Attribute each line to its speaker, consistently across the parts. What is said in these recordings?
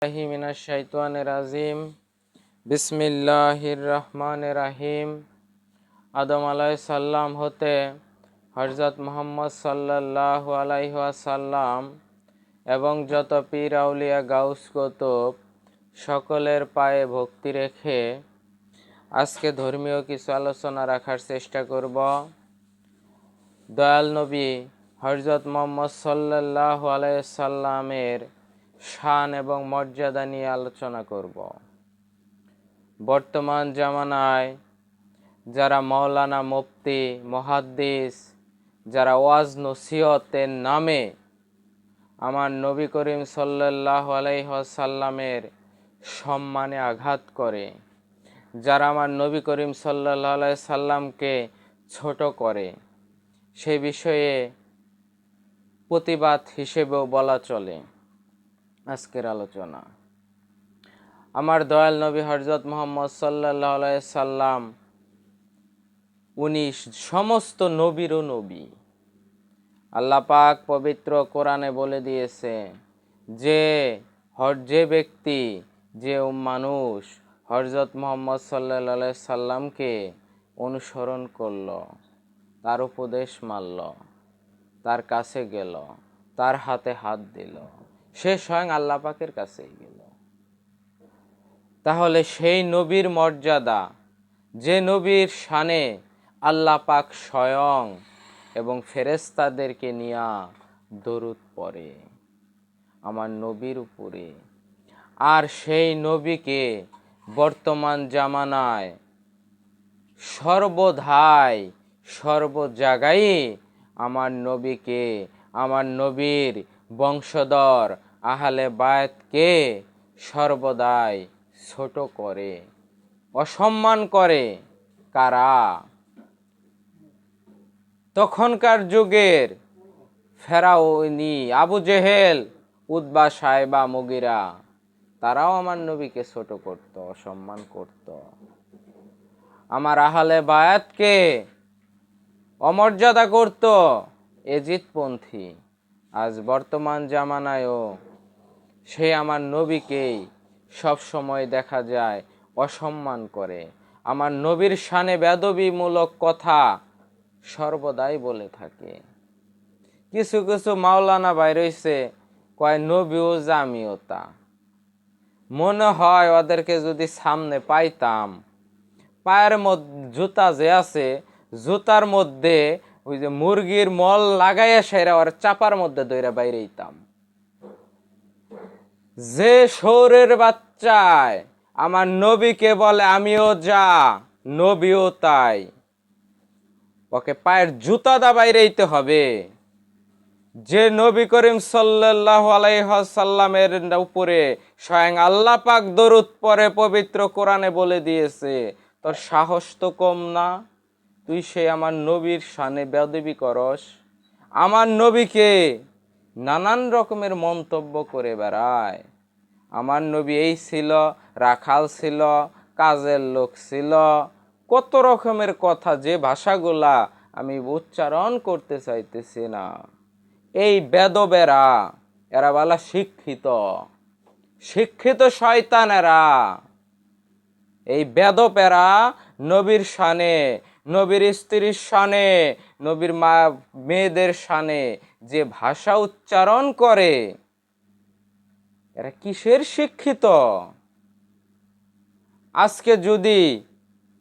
Speaker 1: রাজিম বিসমিল্লাহির রহমান রাহিম আদম আলাই সাল্লাম হতে হরজত মোহাম্মদ সাল্লাহ আলাইহাসাল্লাম এবং যত পীর, আউলিয়া, গাউস, কতব সকলের পায়ে ভক্তি রেখে আজকে ধর্মীয় কিছু আলোচনা রাখার চেষ্টা করব। দয়াল নবী হরজত মোহাম্মদ সাল্লাহ আলাই সাল্লামের শান এবং মর্যাদা নিয়ে আলোচনা করব। বর্তমান জামানায় যারা মৌলানা মুফতি, মহাদ্দিস, যারা ওয়াজ নসিহতের নামে আমার নবী করিম সাল্লাহ আলাইসাল্লামের সম্মানে আঘাত করে, যারা আমার নবী করিম সাল্লাহ সাল্লামকে ছোট করে, সে বিষয়ে প্রতিবাদ হিসেবেও বলা চলে। আজকের আলোচনা। আমার দয়াল নবী হজরত মোহাম্মদ সাল্লাহ সাল্লাম, উনি সমস্ত নবীরও নবী। আল্লাহ পাক পবিত্র কোরআনে বলে দিয়েছে যে, হর যে ব্যক্তি, যে মানুষ হজরত মোহাম্মদ সাল্লা সাল্লামকে অনুসরণ করল, তার উপদেশ মানল, তার কাছে গেল, তার হাতে হাত দিল। সে স্বয়ং আল্লাহ পাকের কাছেই গেল। তাহলে সেই নবীর মর্যাদা, যে নবীর শানে আল্লাহ পাক স্বয়ং এবং ফেরেস্তাদেরকে নিয়া দরুদ পড়ে, আমার নবীর উপরে। আর সেই নবীকে বর্তমান জামানায় সর্বধায় সর্ব জায়গায় আমার নবীকে, আমার নবীর বংশধর, আহলে বায়াতকে সর্বদাই ছোট করে, অসম্মান করে। কারা? তখনকার যুগের ফেরাউনি, আবু জেহেল উদ্বা সাহেবা, মুগিরা, তারাও আমার নবীকে ছোট করত, অসম্মান করত। আমার আহলে বায়াতকে অমর্যাদা করত এজিদপন্থী। আজ বর্তমান জামানায়ও সে আমার নবীকেই সব সময় দেখা যায়, অসম্মান করে। আমার নবীর শানে বেদবিমূলক কথা সর্বদাই বলে থাকে। কিছু কিছু মাওলানা বাই রয়েছে, কয় নবী ও জামিওতা মনে হয় ওদেরকে যদি সামনে পাইতাম, পায়ের মধ্যে, জুতা যে আছে, জুতার মধ্যে ওই যে মুরগির মল লাগাইয়া সেরা ওর চাপার মধ্যে দইরা বাইরে দিতাম যে সৌরের বাচ্চায় আমার নবীকে বলে, আমিও যা, নবীও তাই। ওকে পায়ের জুতা দা বাইরেইতে হবে। যে নবী করিম সাল্লাহ আলাইসাল্লামের উপরে স্বয়ং আল্লাহ পাক দরুদ পরে পবিত্র কোরআনে বলে দিয়েছে, তোর সাহস তো কম না। তুই সে আমার নবীর সানে বেদবি করস। আমার নবীকে নানান রকমের মন্তব্য করে বেড়ায়। আমার নবী এই ছিল, রাখাল ছিল, কাজের লোক ছিল। কত রকমের কথা যে ভাষাগুলা আমি উচ্চারণ করতে চাইতেছি না। এই বেদবেরা, এরা বলা শিক্ষিত। শিক্ষিত শয়তানেরা। এই বেদপেরা নবীর শানে নবীর স্ত্রীর শানে, নবীর মা, মেয়েদের শানে যে ভাষা উচ্চারণ করে, এরা কিসের শিক্ষিত? আজকে যদি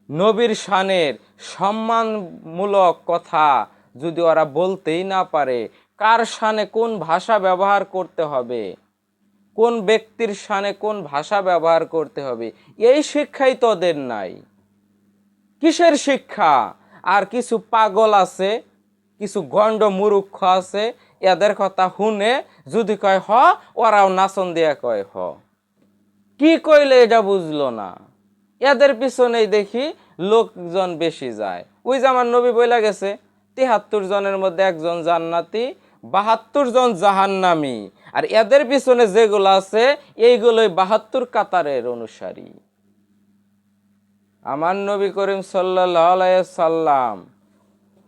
Speaker 1: নবীর শানের সম্মানমূলক কথা যদি ওরা বলতেই না পারে, কার শানে কোন ভাষা ব্যবহার করতে হবে? কোন ব্যক্তির শানে কোন ভাষা ব্যবহার করতে হবে? এই শিক্ষাই তোদের নাই। কিসের শিক্ষা? আর কিছু পাগল আছে, কিছু গণ্ড মুরুক্ষ আছে, এদের কথা শুনে যদি কয় হ, ওরাও নাচন দিয়া কয় হ। কি কইলে এটা বুঝলো না? এদের পিছনেই দেখি লোকজন বেশি যায়। ওই যে আমার নবী বইলা গেছে, তিহাত্তর জনের মধ্যে একজন জান্নাতি, বাহাত্তর জন জাহান্নামি। আর এদের পিছনে যেগুলো আছে, এইগুলোই বাহাত্তর কাতারের অনুসারী। আমার নবী করিম সাল্লাম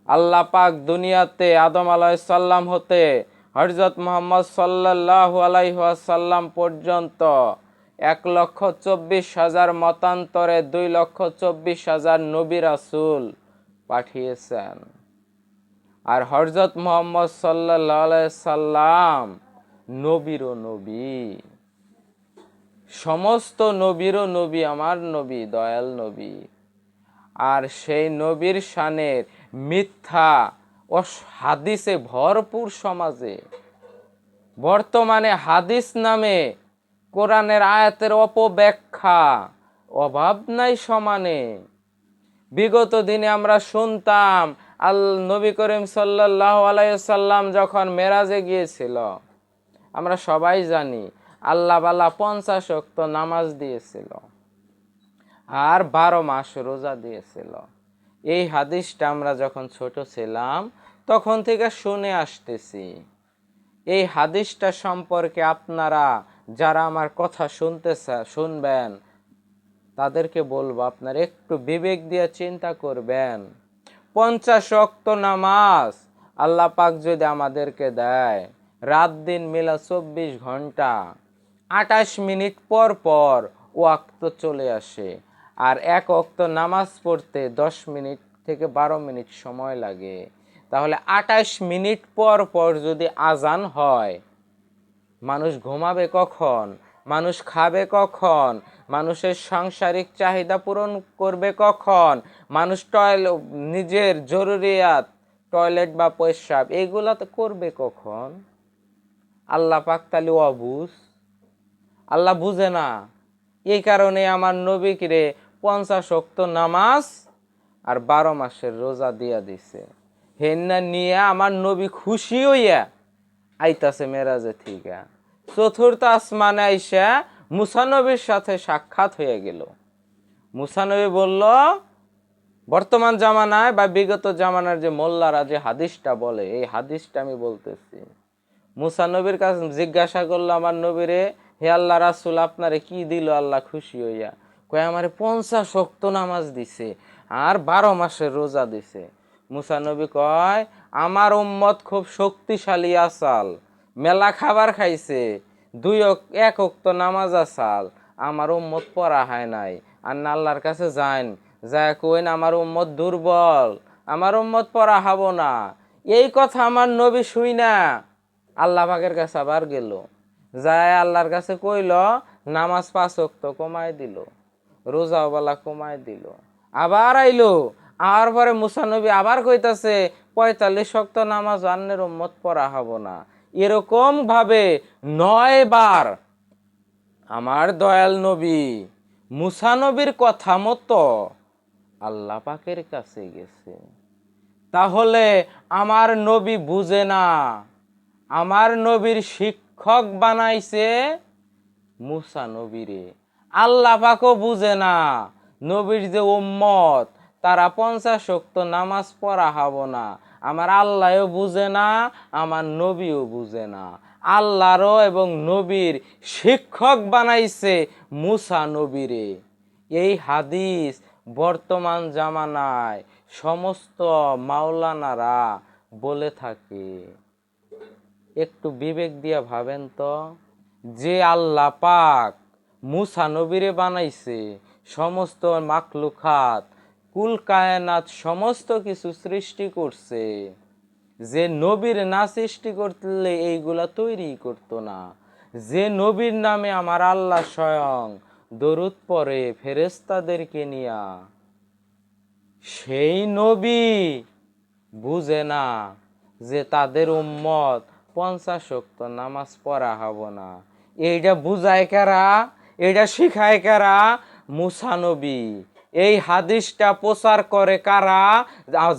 Speaker 1: আল্লাহ পাক দুনিয়াতে আদম আলাহ সাল্লাম হতে হজরত মোহাম্মদ সাল্লাহ আলাইসাল্লাম পর্যন্ত এক লক্ষ চব্বিশ হাজার মতান্তরে দুই লক্ষ চব্বিশ হাজার নবী রাসুল পাঠিয়েছেন। আর হজরত মোহাম্মদ সাল্লাহ সাল্লাম নবীরও নবী। সমস্ত নবীরও নবী, আমার নবী, দয়াল নবী। আর সেই নবীর শানের মিথ্যা ও হাদিসে ভরপুর সমাজে, বর্তমানে হাদিস নামে কোরআনের আয়াতের অপব্যাখ্যা, অভাব নাই সমানে। বিগত দিনে আমরা শুনতাম, আল নবী করিম সাল্লাহ আলাইসাল্লাম যখন মেরাজে গিয়েছিল, আমরা সবাই জানি আল্লাহ বালা পঞ্চাশ অক্ত নামাজ দিয়েছিল। আর বারো মাস রোজা দিয়েছিল। এই হাদিসটা আমরা যখন ছোট ছিলাম, তখন থেকে শুনে আসতেছি। এই হাদিসটা সম্পর্কে আপনারা যারা আমার কথা শুনতে শুনবেন, তাদেরকে বলব আপনারা একটু বিবেক দিয়ে চিন্তা করবেন। পঞ্চাশ অক্ত নামাজ আল্লাহ পাক যদি আমাদেরকে দেয়, রাত দিন মিলা চব্বিশ ঘণ্টা আটাশ মিনিট পর পর ওয়াক্ত চলে আসে। আর এক অক্ত নামাজ পড়তে দশ মিনিট থেকে বারো মিনিট সময় লাগে। তাহলে আটাশ মিনিট পর পর যদি আজান হয়, মানুষ ঘুমাবে কখন? মানুষ খাবে কখন? মানুষের সাংসারিক চাহিদা পূরণ করবে কখন? মানুষ টয়লেট নিজের জরুরিয়াত, টয়লেট বা পেশাব, এগুলা তো করবে কখন? আল্লাহ পাক তালি অবুঝ আল্লাহ বুঝে না। এই কারণে আমার নবীকে পঞ্চাশ অক্ত নামাজ আর বারো মাসের রোজা দিয়া দিছে। হেন্না নিয়ে আমার নবী খুশি হইয়া আইতাছে মেরাজে থিকা। চতুর্থ আসমানে আইসা মুসানবীর সাথে সাক্ষাৎ হয়ে গেল। মুসানবী বলল, বর্তমান জামানায় বা বিগত জামানার যে মোল্লারা যে হাদিসটা বলে, এই হাদিসটা আমি বলতেছি। মুসানবীর কাছে জিজ্ঞাসা করল, আমার নবীরে হে আল্লাহ রাসুল, আপনারে কি দিল? আল্লাহ খুশি হইয়া কয়, আমারে পঞ্চাশ শক্ত নামাজ দিছে আর বারো মাসের রোজা দিছে। মুসা নবী কয়, আমার উম্মত খুব শক্তিশালী আসাল, মেলা খাবার খাইছে, দুই এক অক্ত নামাজ আসাল, আমার উম্মত পড়া হয় নাই। আর আল্লাহর কাছে যান যায় কইন, আমার উম্মত দুর্বল, আমার উম্মত পড়া হব না। এই কথা আমার নবী শুই না। আল্লাহ পাকের কাছে আবার গেল। যায় আল্লাহর কাছে কইল, নামাজ পাঁচ অক্ত কমাই দিল, রোজাওয়ালা কমাই দিল। আবার আইলো আর পরে মুসানবী আবার কইতাছে, পঁয়তাল্লিশ শক্ত নামাজ অন্যের উম্মত পড়া হব না। এরকম ভাবে নয় বার আমার দয়াল নবী মুসানবীর কথা মতো আল্লাহ পাকের কাছে গেছে। তাহলে আমার নবী বুঝে না, আমার নবীর শিক্ষক বানাইছে মুসা নবীরে। আল্লাহ পাকও বুঝে না, নবীর যে উম্মত, তারা পঞ্চাশ শক্ত নামাজ পড়া হব না। আমার আল্লাহও বুঝে না, আমার নবীও বুঝে না। আল্লাহরও এবং নবীর শিক্ষক বানাইছে মুসা নবীরে। এই হাদিস বর্তমান জামানায় সমস্ত মাওলানারা বলে থাকে। একটু বিবেক দিয়া ভাবেন তো, যে আল্লাহ পাক মুসা নবীরে বানাইছে, সমস্ত মাকলুখাত কুল কায়নাত, সমস্ত কিছু সৃষ্টি করছে, যে নবীর না সৃষ্টি করলে এইগুলা তৈরি করতো না, যে নবীর নামে আমার আল্লাহ স্বয়ং দরুদ পরে ফেরেস্তাদেরকে নিয়া, সেই নবী বুঝে না যে তাদের উম্মত পঞ্চাশ নামাজ পড়া হব না। এইটা বুঝায় কারা? এইটা শিখায় কারা? মুসানবী এই হাদিসটা প্রচার করে কারা?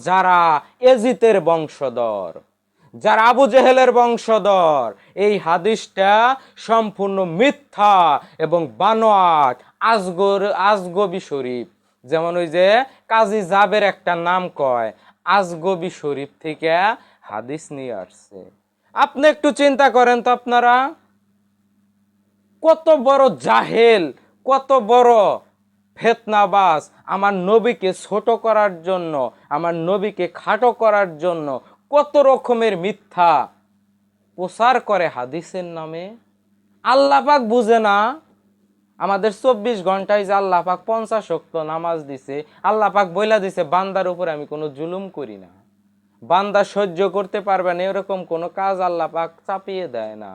Speaker 1: যারা এজিতের বংশধর, যারা আবু জেহেলের বংশধর, এই হাদিসটা সম্পূর্ণ মিথ্যা এবং বানোয়াট, আজগর, আজগবি শরীফ। যেমন ওই যে কাজী জাবের একটা নাম কয়, আজগবি শরীফ থেকে হাদিস নিয়ে আসছে। আপনি একটু চিন্তা করেন তো আপনারা। কত বড় জাহেল, কত বড় ফেতনাবাস আমার নবীকে ছোট করার জন্য, আমার নবীকে খাটো করার জন্য কত রকমের মিথ্যা প্রচার করে হাদিসের নামে। আল্লাহ পাক বুঝে না। আমাদের চব্বিশ ঘন্টায় যে আল্লাহ পাক পঞ্চাশ শক্ত নামাজ দিছে, আল্লাহ পাক বইলা দিছে, বান্দার উপর আমি কোনো জুলুম করি না। বান্দা সহ্য করতে পারবে না, এরকম কোনো কাজ আল্লাহ পাক চাপিয়ে দেয় না।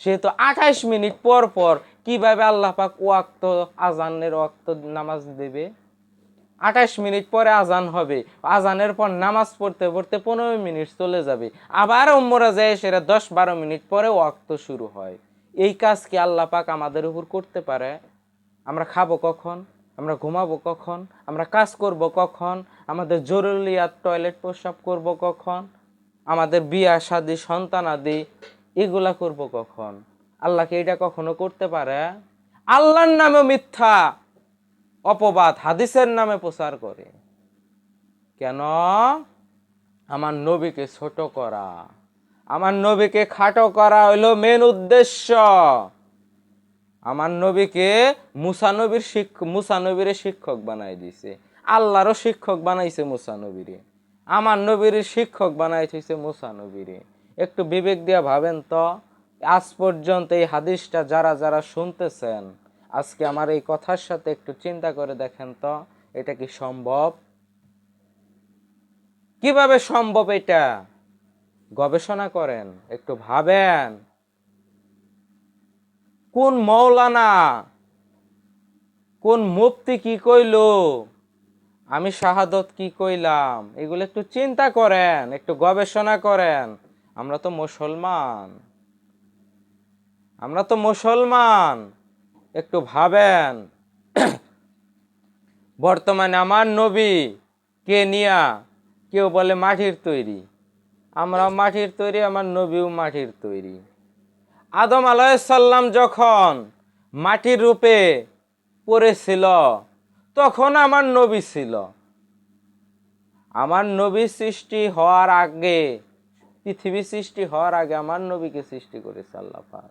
Speaker 1: সেহেতু আঠাইশ মিনিট পর পর কীভাবে আল্লাহ পাক ওয়াক্ত আজানের ওয়াক্ত নামাজ দেবে? আঠাশ মিনিট পরে আজান হবে, আজানের পর নামাজ পড়তে পড়তে পনেরো মিনিট চলে যাবে। আবার ওমরা যায়, সেটা দশ বারো মিনিট পরে ওয়াক্ত শুরু হয়। এই কাজ কি আল্লাহ পাক আমাদের উপর করতে পারে? আমরা খাব কখন? আমরা ঘুমাবো কখন? আমরা কাজ করব কখন? আমাদের জরুরি আর টয়লেট প্রস্রাব করব কখন? আমাদের বিয়া শাদি, সন্তান আদি, এগুলা করব কখন? আল্লাহকে এটা কখনো করতে পারে? আল্লাহর নামে মিথ্যা অপবাদ হাদিসের নামে প্রচার করে। কেন? আমার নবীকে ছোট করা। আমার নবীকে খাটো করা হইল মেন উদ্দেশ্য। আমার নবীকে মুসানবীর শিক্ষক মুসানবীরে শিক্ষক বানাই দিছে। আল্লাহরও শিক্ষক বানাইছে মুসানবীরে আমার নবীর শিক্ষক বানাই দিছে মুসানবীরে একটু বিবেক দিয়া ভাবেন তো, আজ পর্যন্ত এই হাদিসটা যারা যারা শুনতেছেন, আজকে আমার এই কথার সাথে একটু চিন্তা করে দেখেন তো, এটা কি সম্ভব? কীভাবে সম্ভব এটা? গবেষণা করেন, একটু ভাবেন। কোন মৌলানা কোন মুফতি কি কইলো? আমি শাহাদত কি কইলাম? এগুলো একটু চিন্তা করেন, একটু গবেষণা করেন। আমরা তো মুসলমান। আমরা তো মুসলমান। একটু ভাবেন। বর্তমানে আমার নবী কে নিয়া কেউ বলে মাটির তৈরি? আমরা মাটির তৈরি, আমার নবীও মাটির তৈরি। আদম আলাইসাল্লাম যখন মাটির রূপে পড়েছিল, তখন আমার নবী ছিল। আমার নবী সৃষ্টি হওয়ার আগে, পৃথিবী সৃষ্টি হওয়ার আগে আমার নবীকে সৃষ্টি করেছে আল্লাহ পাক।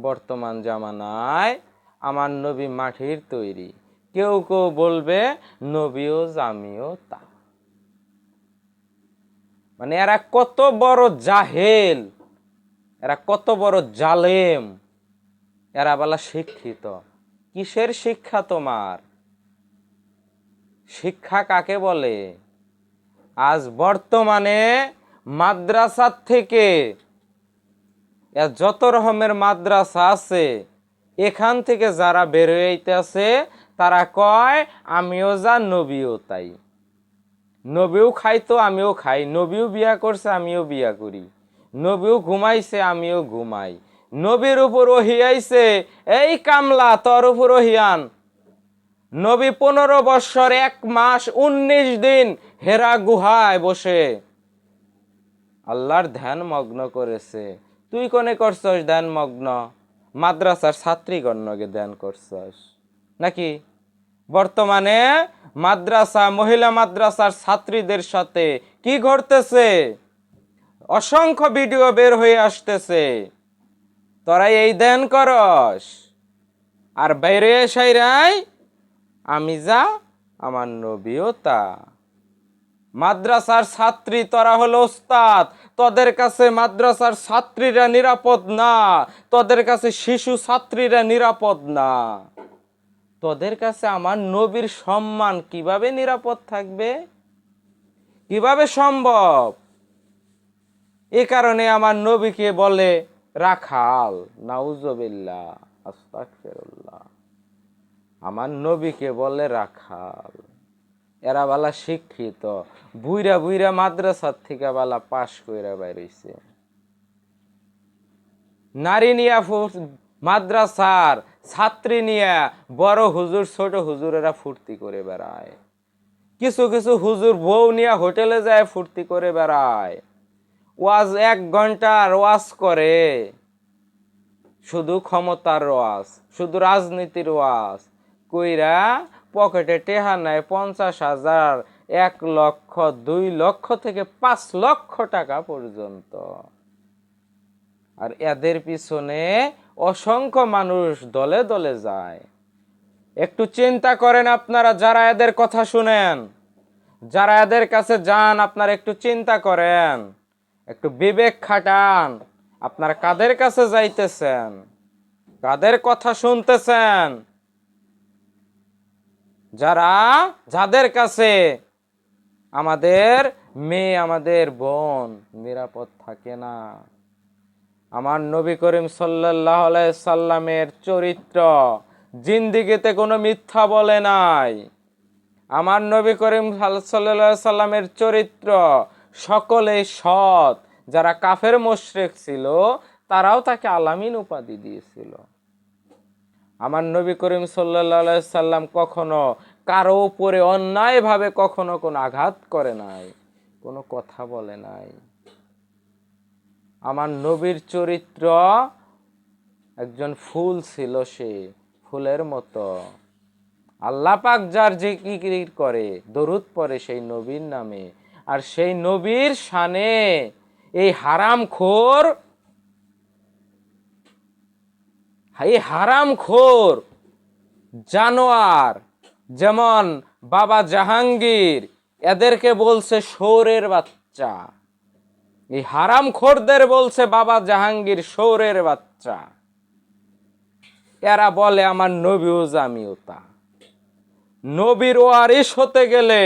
Speaker 1: বর্তমান জামানায় আমার নবী মাটির তৈরি। কেউ কেউ বলবে নবীও জামিও তা। মানে এরা কত বড় জাহেল। এরা কত বড় জালেম। এরা বলা শিক্ষিত। কিসের শিক্ষা তোমার? শিক্ষা কাকে বলে? আজ বর্তমানে মাদ্রাসার থেকে যত রকমের মাদ্রাসা আছে, এখান থেকে যারা বের হইতেছে তারা কয়, আমিও যা, নবীও তাই। নবীও খাইতো, আমিও খাই। নবীও বিয়া করছে, আমিও বিয়া করি। নবীও ঘুমাইছে, আমিও ঘুমাই। নবীর উপর ওহিয়াইছে এই কামলা, তোর উপর ওহিয়ান নবী পনেরো বৎসর, এক মাস, উনিশ দিন হেরা গুহায় বসে। আল্লাহর ধ্যান মগ্ন করেছে। তুই কোনে করছস ধ্যান মগ্ন? মাদ্রাসার ছাত্রীগণকে ধ্যান করছস। নাকি? বর্তমানে মাদ্রাসা, মহিলা মাদ্রাসার ছাত্রীদের সাথে কি ঘটতেছে? অসংখ্য ভিডিও বের হয়ে আসতেছে। তোরা এই ধ্যান করস। আর বাইরে সাইরাই আমি যা, আমার নবীও তা। মাদ্রাসার ছাত্রী তোরা হলো ওস্তাদ। তোদের কাছে মাদ্রাসার ছাত্রীরা নিরাপদ না। তোদের কাছে শিশু ছাত্রীরা নিরাপদ না। তোদের কাছে আমার নবীর সম্মান কীভাবে নিরাপদ থাকবে? কীভাবে সম্ভব? এ কারণে আমার নবীকে বলে, রাখাল নাউজবিল্লা আমার নবীকে বলে, রাখাল, এরা বালা শিক্ষিত, বুইরা বুইরা মাদ্রাসার থেকে বালা পাশ কইরা বাইরইছে নারী নিয়া মাদ্রাসার ছাত্রী নিয়া বড় হুজুর, ছোট হুজুরেরা ফুর্তি করে বেড়ায়। কিছু কিছু হুজুর বউ নিয়ে হোটেলে যায় ফুর্তি করে বেড়ায়। ওয়াজ এক ঘণ্টার ওয়াজ করে। শুধু ক্ষমতার ওয়াজ, শুধু রাজনীতির ওয়াজ। কইরা পকেটে টেহা নেয় পঞ্চাশ হাজার, এক লক্ষ, দুই লক্ষ থেকে পাঁচ লক্ষ টাকা পর্যন্ত। আর এদের পিছনে অসংখ্য মানুষ দলে দলে যায়। একটু চিন্তা করেন আপনারা যারা এদের কথা শুনেন। যারা এদের কাছে যান, আপনারা একটু চিন্তা করেন। একটু বিবেক খাটান। আপনারা কাদের কাছে যাইতেছেন? কাদের কথা শুনতেছেন? যারা যাদের কাছে আমাদের মেয়ে, আমাদের বোন নিরাপদ থাকে না। আমার নবী করিম সাল্লাহ সাল্লামের চরিত্র জিন্দিগিতে কোনো মিথ্যা বলে নাই। আমার নবী করিম সাল্লাহ সাল্লামের চরিত্র সকলেই সৎ। যারা কাফের মোশরেক ছিল, তারাও তাকে আলামিন উপাধি দিয়েছিল। আমার নবী করিম সাল্লা সাল্লাম কখনো কারও উপরে অন্যায়ভাবে কখনো কোনো আঘাত করে নাই, কোনো কথা বলে নাই। আমার নবীর চরিত্র একজন ফুল ছিল সে, ফুলের মতো। আল্লাহ পাক যার কি করে, দরুদ পরে সেই নবীর নামে। আর সেই নবীর শানে এই হারাম খোর, এই হারাম খোর জানোয়ার, যেমন বাবা জাহাঙ্গীর, এদেরকে বলছে সৌরের বাচ্চা। এই হারাম খোরদের বলছে বাবা জাহাঙ্গীর সৌরের বাচ্চা। এরা বলে আমার নবীও জামিও তা নবীর ওয়ারিস হতে গেলে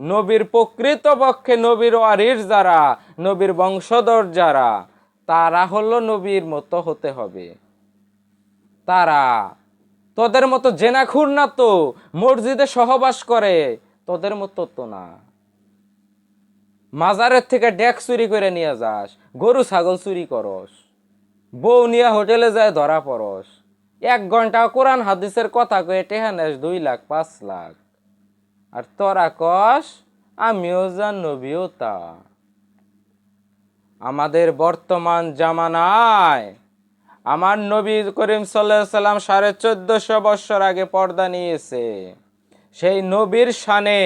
Speaker 1: নবীর প্রকৃত পক্ষে নবীর ওয়ারিস যারা, নবীর বংশধর যারা, তারা হলো নবীর মতো হতে হবে। তারা তোদের মতো জেনাখুর না তো, মসজিদে সহবাস করে, তোদের মতো তো না। মাজারের থেকে ডেক চুরি করে নিয়ে যাস, গরু ছাগল চুরি করস, বউ নিয়ে হোটেলে যায় ধরা পড়স। এক ঘণ্টা কোরআন হাদিসের কথা কয়ে টেহানেস দুই লাখ, পাঁচ লাখ। আর তোরা কস, আমিও যা নবীও তা। আমাদের বর্তমান জামানায় আমার নবী করিম সাল্লাম সাড়ে চোদ্দশো বৎসর আগে পর্দা নিয়েছে। সেই নবীর শানে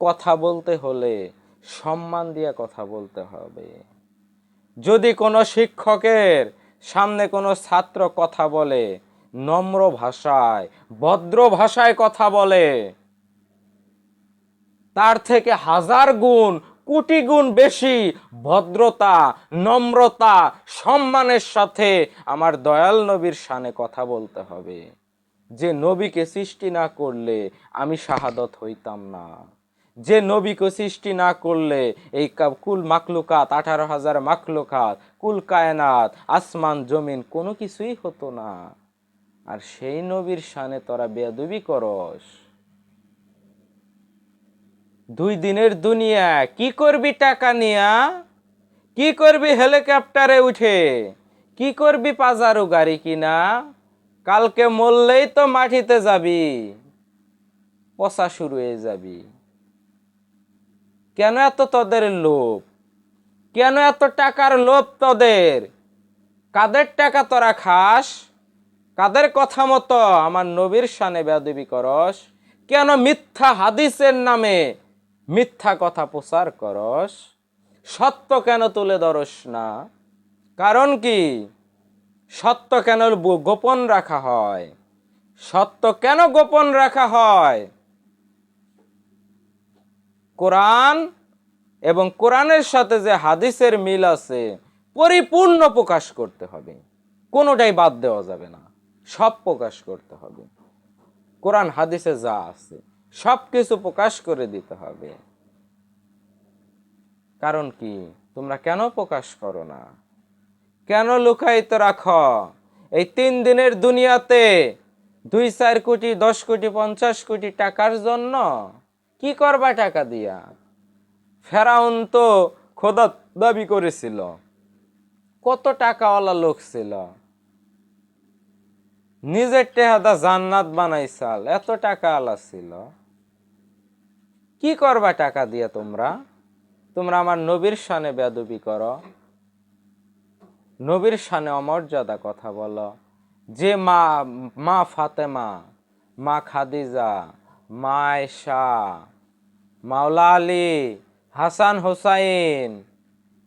Speaker 1: কথা বলতে হলে সম্মান দিয়ে কথা বলতে হবে। যদি কোনো শিক্ষকের সামনে কোনো ছাত্র কথা বলে, নম্র ভাষায়, ভদ্র ভাষায় কথা বলে তার থেকে হাজার গুণ, কোটি গুণ বেশি ভদ্রতা, নম্রতা, সম্মানের সাথে আমার দয়াল নবীর সানে কথা বলতে হবে। যে নবীকে সৃষ্টি না করলে আমি শাহাদত হইতাম না। যে নবীকে সৃষ্টি না করলে এই কুল মাকলুকাত আঠারো হাজার মাকলুকাত কুল কায়নাত, আসমান, জমিন কোনো কিছুই হতো না। আর সেই নবীর শানে তোরা বেয়াদবি করস। দুই দিনের দুনিয়া, কি করবি টাকা নিয়া? কি করবি হেলিকপ্টারে উঠে? কি করবি পাজারু গাড়ি কিনা? কালকে মরলেই তো মাটিতে যাবি, পচা শুরু হয়ে যাবি। কেন এত তোদের লোভ? কেন এত টাকার লোভ তোদের? কাদের টাকা তোরা খাস? কাদের কথা মতো আমার নবীর শানে বেদবি করস? কেন মিথ্যা হাদিসের নামে মিথ্যা কথা প্রচার করস, সত্য কেন তুলে ধরস না? কারণ কি? সত্য কেন গোপন রাখা হয়? সত্য কেন গোপন রাখা হয়? কোরআন এবং কোরআনের সাথে যে হাদিসের মিল আছে, পরিপূর্ণ প্রকাশ করতে হবে। কোনোটাই বাদ দেওয়া যাবে না। সব প্রকাশ করতে হবে। কোরআন হাদিসে যা আছে। সব কিছু প্রকাশ করে দিতে হবে। কারণ কি? তোমরা কেন প্রকাশ করো না? কেন লুকায়িত রাখো? এই তিন দিনের দুনিয়াতে দুই, চার কোটি, দশ কোটি, পঞ্চাশ কোটি টাকার জন্য কি করবা টাকা দিয়া? ফেরাউন তো খোদা দাবি করেছিল, কত টাকাওয়ালা লোক ছিল। নিজের টেহাদা জান্নাত বানাইছাল, এত টাকা আলা ছিল। কি করবা টাকা দিয়া তোমরা? তোমরা আমার নবীর সানে বেদবি করো। নবীর সানে অমর্যাদা কথা বলো। যে মা মা ফাতেমা, মা খাদিজা, মা আয়েশা, মাওলা আলী, হাসান হোসাইন,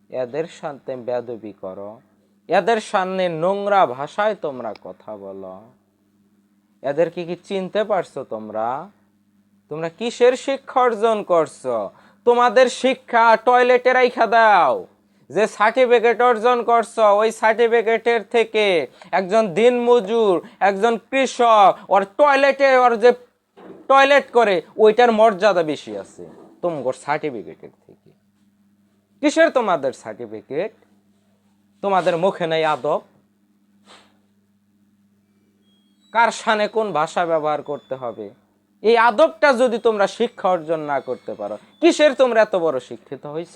Speaker 1: এদের সাথে বেদবি করো। এদের সামনে নোংরা ভাষায় তোমরা কথা বলো। এদেরকে কি চিনতে পারছ তোমরা? তোমরা কিসের শিক্ষা অর্জন করছ? তোমাদের শিক্ষা টয়লেটে রাইখা দাও। যে সার্টিফিকেট অর্জন করছ, ওই সার্টিফিকেটের থেকে একজন দিনমজুর, একজন কৃষক, ওর টয়লেটে ওর যে টয়লেট করে, ওইটার মর্যাদা বেশি আছে তোমার সার্টিফিকেটের থেকে। কিসের তোমাদের সার্টিফিকেট তোমাদের মুখে নেই আদব? কার সানে কোন ভাষা ব্যবহার করতে হবে? এই আদবটা যদি তোমরা শিক্ষা অর্জন না করতে পারো, কিসের তোমরা এত বড় শিক্ষিত হইছ?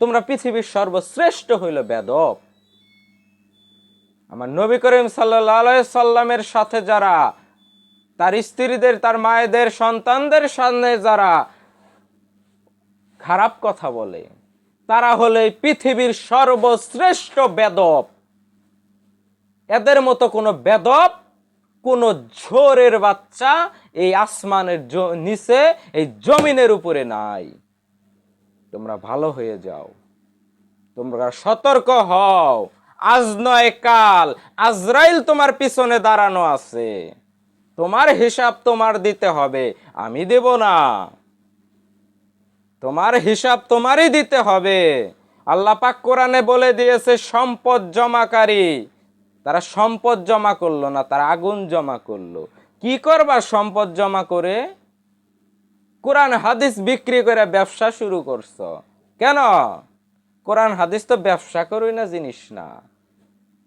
Speaker 1: তোমরা পৃথিবীর সর্বশ্রেষ্ঠ হইল বেদব আমার নবী করিম সাল্লাহ সাল্লামের সাথে যারা, তার স্ত্রীদের, তার মায়েদের, সন্তানদের সামনে যারা খারাপ কথা বলে, তারা হলে পৃথিবীর সর্বশ্রেষ্ঠ বেদব এদের মতো কোনো বেদব কোন ঝোরের বাচ্চা এই আসমানের নিচে, এই জমিনের উপরে নাই। তোমরা ভালো হয়ে যাও। তোমরা সতর্ক হও। আজ নয় কাল। আজরাইল তোমার পিছনে দাঁড়ানো আছে। তোমার হিসাব তোমার দিতে হবে। আমি দেব না। তোমার হিসাব তোমারই দিতে হবে। আল্লাহ পাক কোরআনে বলে দিয়েছে, সম্পদ জমাকারী। তারা সম্পদ জমা করল না, তারা আগুন জমা করল। কি করবা সম্পদ জমা করে? কোরআন হাদিস বিক্রি করে ব্যবসা শুরু করছ। কেন? কোরআন হাদিস তো ব্যবসা করুই না, জিনিস না।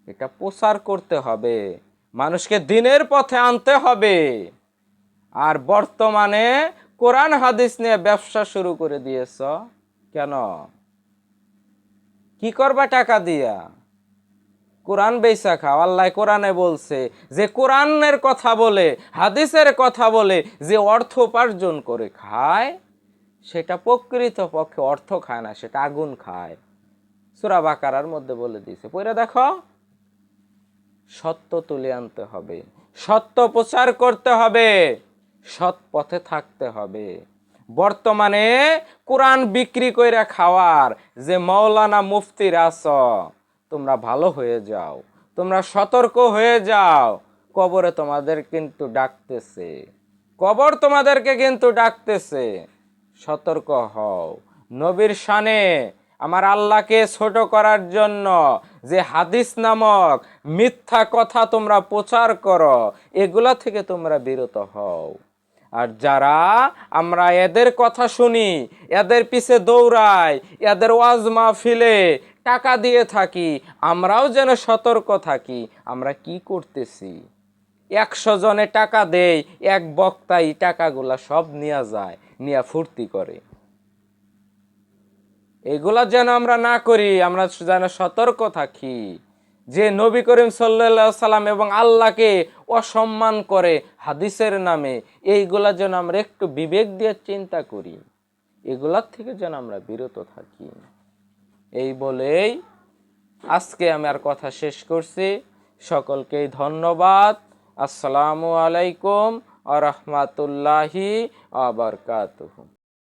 Speaker 1: এটা প্রচার করতে হবে। মানুষকে দিনের পথে আনতে হবে। আর বর্তমানে কোরআন হাদিস নিয়ে ব্যবসা শুরু করে দিয়েছ। কেন? কি করবা টাকা দিয়া? কোরআন বেসা খাও, আল্লাহ কোরআনে বলছে যে কোরআনের কথা বলে, হাদিসের কথা বলে, যে অর্থ উপার্জন করে খায়, সেটা প্রকৃত পক্ষে অর্থ খায় না, সেটা আগুন খায়। সুরা বাকারার মধ্যে বলে দিয়েছে পরে দেখো। সত্য তুলে আনতে হবে, সত্য প্রচার করতে হবে, সৎ পথে থাকতে হবে। বর্তমানে কোরআন বিক্রি কইরা খাওয়ার যে মৌলানা মুফতির আছ তোমরা ভালো হয়ে যাও। তোমরা সতর্ক হয়ে যাও। কবরে তোমাদের কিন্তু ডাকতেছে। কবর তোমাদেরকে কিন্তু ডাকতেছে। সতর্ক হও। নবীর শানে আমার আল্লাহকে ছোট করার জন্য যে হাদিস নামক মিথ্যা কথা তোমরা প্রচার করো, এগুলা থেকে তোমরা বিরত হও। আর যারা আমরা এদের কথা শুনি, এদের পিছে দৌড়াই, এদের ওয়াজ মাহফিলে টাকা দিয়ে থাকি, আমরাও যেন সতর্ক থাকি, আমরা কি করতেছি? একশো জনে টাকা দেয় এক বক্তাই টাকাগুলা সব নিয়ে যায়, নিয়ে ফুর্তি করে। এগুলা যেন আমরা না করি, আমরা যেন সতর্ক থাকি। যে নবী করিম সাল্লা সাল্লাম এবং আল্লাহকে অসম্মান করে হাদিসের নামে, এইগুলা যেন আমরা একটু বিবেক দিয়ে চিন্তা করি। এগুলার থেকে যেন আমরা বিরত থাকি। এই বলেই আজকে আমি আর কথা শেষ করছি। সকলকেই ধন্যবাদ। আসসালামু আলাইকুম আ রহমাতুল্লাহি আবরকাতুহু